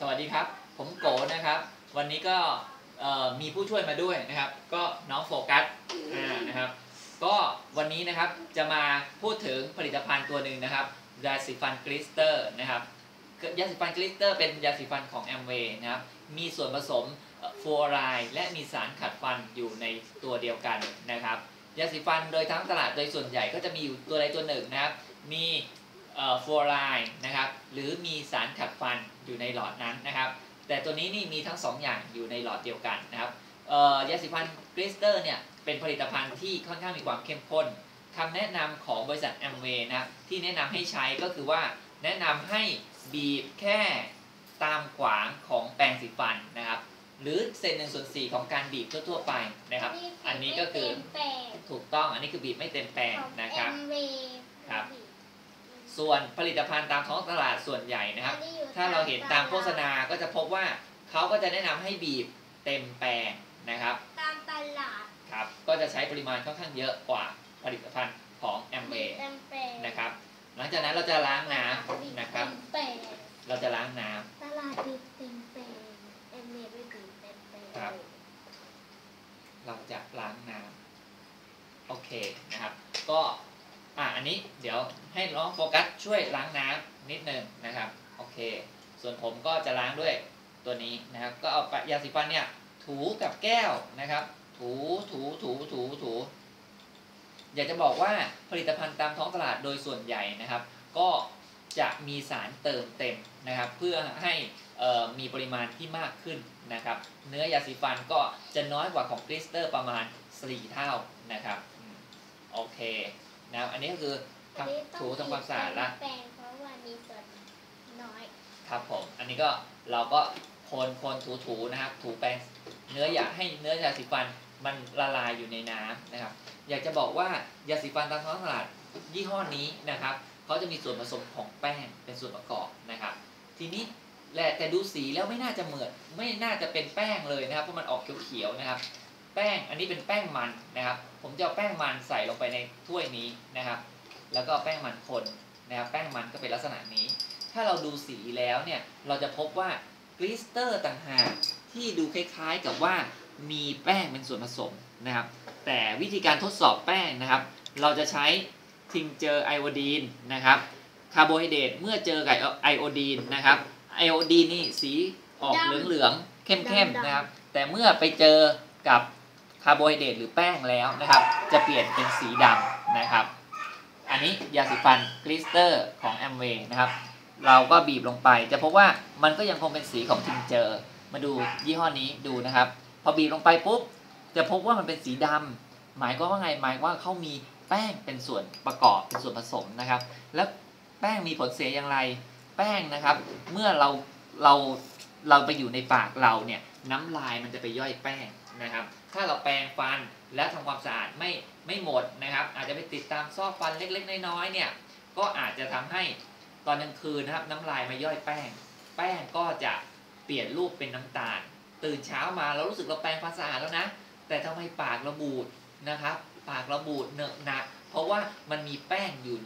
สวัสดีครับ ผมโกนะครับ วันนี้ก็มีผู้ช่วยมาด้วยนะครับ ก็น้องโฟกัสนะครับ ก็วันนี้นะครับจะมาพูดถึงผลิตภัณฑ์ตัวหนึ่งนะครับยาสีฟันกลิสเตอร์นะครับยาสีฟันกลิสเตอร์เป็นยาสีฟันของแอมเวย์นะครับ มีส่วนผสมฟูออไรด์และมีสารขัดฟันอยู่ในตัวเดียวกันนะครับยาสีฟันโดยทั้งตลาดโดยส่วนใหญ่ก็จะมีอยู่ตัวใดตัวหนึ่งนะครับ มี ฟลูออไรด์นะครับหรือมีสารขัดฟันอยู่ในหลอดนั้นนะครับ แต่ตัวนี้นี่มีทั้งสองอย่างอยู่ในหลอดเดียวกันนะครับเอ่อยาสีฟันกริสเตอร์เนี่ยเป็นผลิตภัณฑ์ที่ค่อนข้างมีความเข้มข้นคำแนะนำของบริษัทแอมเวย์นะครับที่แนะนำให้ใช้ก็คือว่าแนะนำให้บีบแค่ตามขวางของแปรงสีฟันนะครับ หรือเศษหนึ่งส่วนสี่ของการบีบทั่วๆไปนะครับ อันนี้ก็คือแปลกถูกต้องอันนี้คือบีบไม่เต็มแปรงของนะครับแอมเวย์ครับ ส่วนผลิตภัณฑ์ตามท้องตลาดส่วนใหญ่นะครับอัอยู่ถ้าเราเห็นตามโฆษณาก็จะพบว่าเขาก็จะแนะนำให้บีบเต็มแปรงนะครับ ตามตลาดครับก็จะใช้ปริมาณค่อนข้างเยอะกว่าผลิตภัณฑ์ของแอมเวย์แอมแปลกนะครับ หลังจากนั้นเราจะล้างน้ำนะครับแปลกเราจะล้างน้ำตลาดบีบเต็มแปลกแอมเวย์ไม่บีบเต็มแปลกครับ เราจะล้างน้ำโอเคนะครับ ก็ อันนี้เดี๋ยวให้น้องโฟกัสช่วยล้างน้ำนิดนึงนะครับโอเค ส่วนผมก็จะล้างด้วยตัวนี้นะครับ ก็เอายาสีฟันเนี่ยถูกับแก้วนะครับ ถูถูถูถูถูอยากจะบอกว่าผลิตภัณฑ์ตามท้องตลาดโดยส่วนใหญ่นะครับ ก็จะมีสารเติมเต็มนะครับ เพื่อให้มีปริมาณที่มากขึ้นนะครับ เนื้อยาสีฟันก็จะน้อยกว่าของกลิสเตอร์ประมาณ 4 เท่านะครับโอเค นะครับอันนี้ก็คือทำถูทำความสะอาดละแปลงเพราะว่ามีส่วนน้อยครับผมอันนี้ก็เราก็คนคนถูถูๆนะครับ ถูแปรงเนื้ออยากให้เนื้อยาสีฟันมันละลายอยู่ในน้ำนะครับ อยากจะบอกว่ายาสีฟันตามท้องตลาดยี่ห้อนี้นะครับเขาจะมีส่วนผสมของแป้งเป็นส่วนประกอบนะครับ ทีนี้แหละแต่ดูสีแล้วไม่น่าจะเหมือนไม่น่าจะเป็นแป้งเลยนะครับเพราะมันออกเขียวๆนะครับ แป้ง อันนี้เป็นแป้งมันนะครับ ผมจะเอาแป้งมันใส่ลงไปในถ้วยนี้นะครับ แล้วก็แป้งมันคนนะครับแป้งมันก็เป็นลักษณะนี้ ถ้าเราดูสีแล้วเนี่ยเราจะพบว่ากลิสเตอร์ต่างหากที่ดูคล้ายๆกับว่ามีแป้งเป็นส่วนผสมนะครับ แต่วิธีการทดสอบแป้งนะครับ เราจะใช้ทิงเจอไอโอดีนนะครับคาร์โบไฮเดรตเมื่อเจอกับไอโอดีนนะครับไอโอดีนนี่สีออกเหลืองๆเข้มๆนะครับ แต่เมื่อไปเจอกับ คาร์โบไฮเดรตหรือแป้งแล้วนะครับ จะเปลี่ยนเป็นสีดำนะครับ อันนี้ยาสีฟันกลิสเตอร์ของแอมเวย์นะครับ เราก็บีบลงไป จะพบว่ามันก็ยังคงเป็นสีของทิงเจอร์มาดูยี่ห้อนี้ดูนะครับ พอบีบลงไปปุ๊บจะพบว่ามันเป็นสีดำหมายความว่าไงหมายว่าเขามีแป้งเป็นส่วนประกอบเป็นส่วนผสมนะครับ แล้วแป้งมีผลเสียอย่างไร แป้งนะครับ เมื่อเราเราเราไปอยู่ในปากเราเนี่ยน้ำลายมันจะไปย่อยแป้งนะครับ สะอาดไม่ไม่หมดนะครับ อาจจะไปติดตามซอกฟันเล็กๆ น้อยๆเนี่ยก็อาจจะทำให้ตอนกลางคืนนะครับ น้ำลายมาย่อยแป้ง แป้งก็จะเปลี่ยนรูปเป็นน้ำตาล ตื่นเช้ามาเรารู้สึกเราแปรงฟันสะอาดแล้วนะ แต่ทำไมปากราบูดนะครับ ปากราบูดเนอะหนะเพราะว่ามันมีแป้งอยู่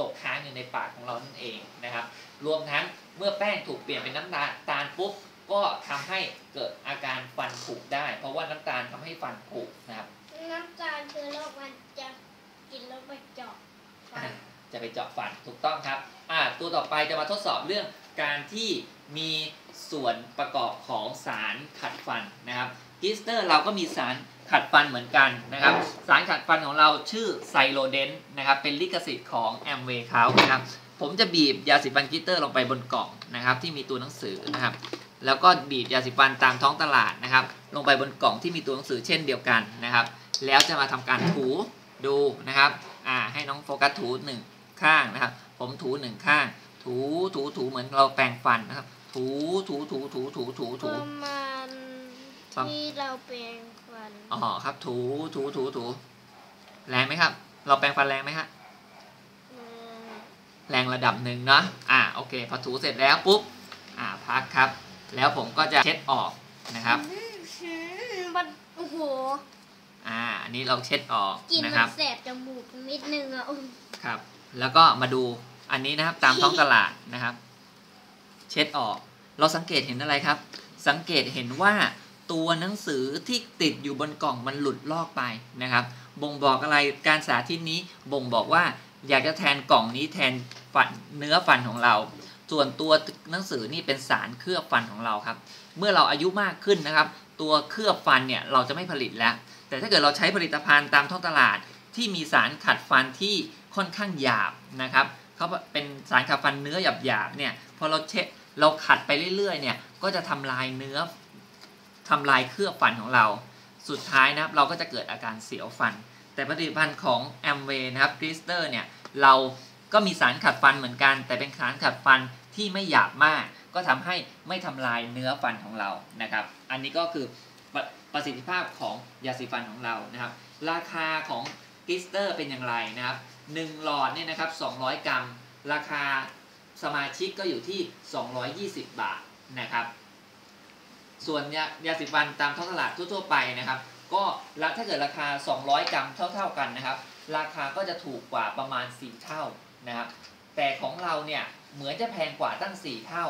ตกค้างอยู่ในปากของเรานั่นเองนะครับ รวมทั้งเมื่อแป้งถูกเปลี่ยนเป็นน้ำตาลตาลปุ๊บก็ทำให้เกิดอาการฟันผุได้ เพราะว่าน้ำตาลทำให้ฟันผุนะครับ น้ำตาลคือโรคมันจะกินแล้วไปเจาะฟันจะไปเจาะฟันถูกต้องครับอ่าตัวต่อไปจะมาทดสอบเรื่องการที่มีส่วนประกอบของสารขัดฟันนะครับกิสเตอร์เราก็มีสารขัดฟันเหมือนกันนะครับ สารขัดฟันของเราชื่อไซโลเดนนะครับ เป็นลิขสิทธิ์ของแอมเวย์เขานะครับผมจะบีบยาสีฟันกิสเตอร์ลงไปบนกล่องนะครับ ที่มีตัวหนังสือนะครับ แล้วก็บีบยาสีฟันตามท้องตลาดนะครับ ลงไปบนกล่องที่มีตัวหนังสือเช่นเดียวกันนะครับ แล้วจะมาทำการถูดูนะครับอ่าให้น้องโฟกัสถูหนึ่งข้างนะครับ ผมถูหนึ่งข้าง ถูถูถูเหมือนเราแปรงฟันนะครับ ถูถูถูถูถูถูปถูระมาณประที่เราแปรงฟันอ๋อครับ ถูถูถูถูแรงไหมครับ เราแปรงฟันแรงไหมฮะเอ่อแรงระดับหนึ่งเนาะอ่าโอเค พอถูเสร็จแล้วปุ๊บอ่าพักครับ แล้วผมก็จะเช็ดออกนะครับอืมมันโอ้โห อ่าอันนี้เราเช็ดออกกลินนะคมัรันบแสบจมูกนิดนึงอะอืมครับ แล้วก็มาดูอันนี้นะครับตามท้องตลาดนะครับ เช็ดออก เราสังเกตเห็นอะไรครับ สังเกตเห็นว่าตัวหนังสือที่ติดอยู่บนกล่องมันหลุดลอกไปนะครับ บ่งบอกอะไรการสาธิตนี้บ่งบอกว่าอยากจะแทนกล่องนี้แทนฟันเนื้อฟันของเรา ส่วนตัวหนังสือนี่เป็นสารเคลือบฟันของเราครับ เมื่อเราอายุมากขึ้นนะครับ ตัวเคลือบฟันเนี่ยเราจะไม่ผลิตแล้ว แต่ถ้าเกิดเราใช้ผลิตภัณฑ์ตามท้องตลาดที่มีสารขัดฟันที่ค่อนข้างหยาบนะครับเขาเป็นสารขัดฟันเนื้อหยาบๆเนี่ยพอเราเช็ดเราขัดไปเรื่อยๆเนี่ยก็จะทำลายเนื้อทำลายเคลือบฟันของเรา สุดท้ายนะครับเราก็จะเกิดอาการเสียวฟัน แต่ผลิตภัณฑ์ของ a m w a y นะครับ g l i s t e r เนี่ยเราก็มีสารขัดฟันเหมือนกัน แต่เป็นสารขัดฟันที่ไม่หยาบมาก ก็ทำให้ไม่ทำลายเนื้อฟันของเรานะครับ อันนี้ก็คือ ประสิทธิภาพของยาสีฟันของเรานะครับ ราคาของก l สเตอร์เป็นอย่างไรนะครับ1หลอดเนี่ยนะครับ 200 กรัม ราคาสมาชิกก็อยู่ที่ 220 บาทนะครับ ส่วนยายาสีฟันตามท้องตลาดทั่วๆไปนะครับ ก็ถ้าเกิดราคา 200 กรัมเท่า ๆกันนะครับ ราคาก็จะถูกกว่าประมาณ 4 เท่านะครับ แต่ของเราเนี่ยเหมือนจะแพงกว่าตั้ง 4 เท่า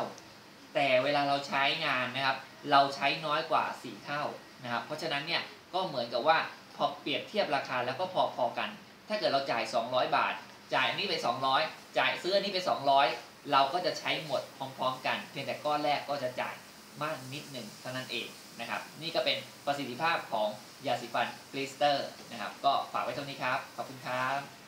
แต่เวลาเราใช้งานนะครับ เราใช้น้อยกว่า 4 เท่านะครับ เพราะฉะนั้นเนี่ยก็เหมือนกับว่าพอเปรียบเทียบราคาแล้วก็พอๆกัน ถ้าเกิดเราจ่าย 200 บาท จ่ายอันนี้ไป 200 จ่ายซื้ออันนี้ไป 200 เราก็จะใช้หมดพร้อมๆ กัน เพียงแต่ก้อนแรกก็จะจ่ายมากนิดหนึ่งเท่านั้นเองนะครับ นี่ก็เป็นประสิทธิภาพของยาสีฟันกลิสเตอร์นะครับ ก็ฝากไว้เท่านี้ครับ ขอบคุณครับ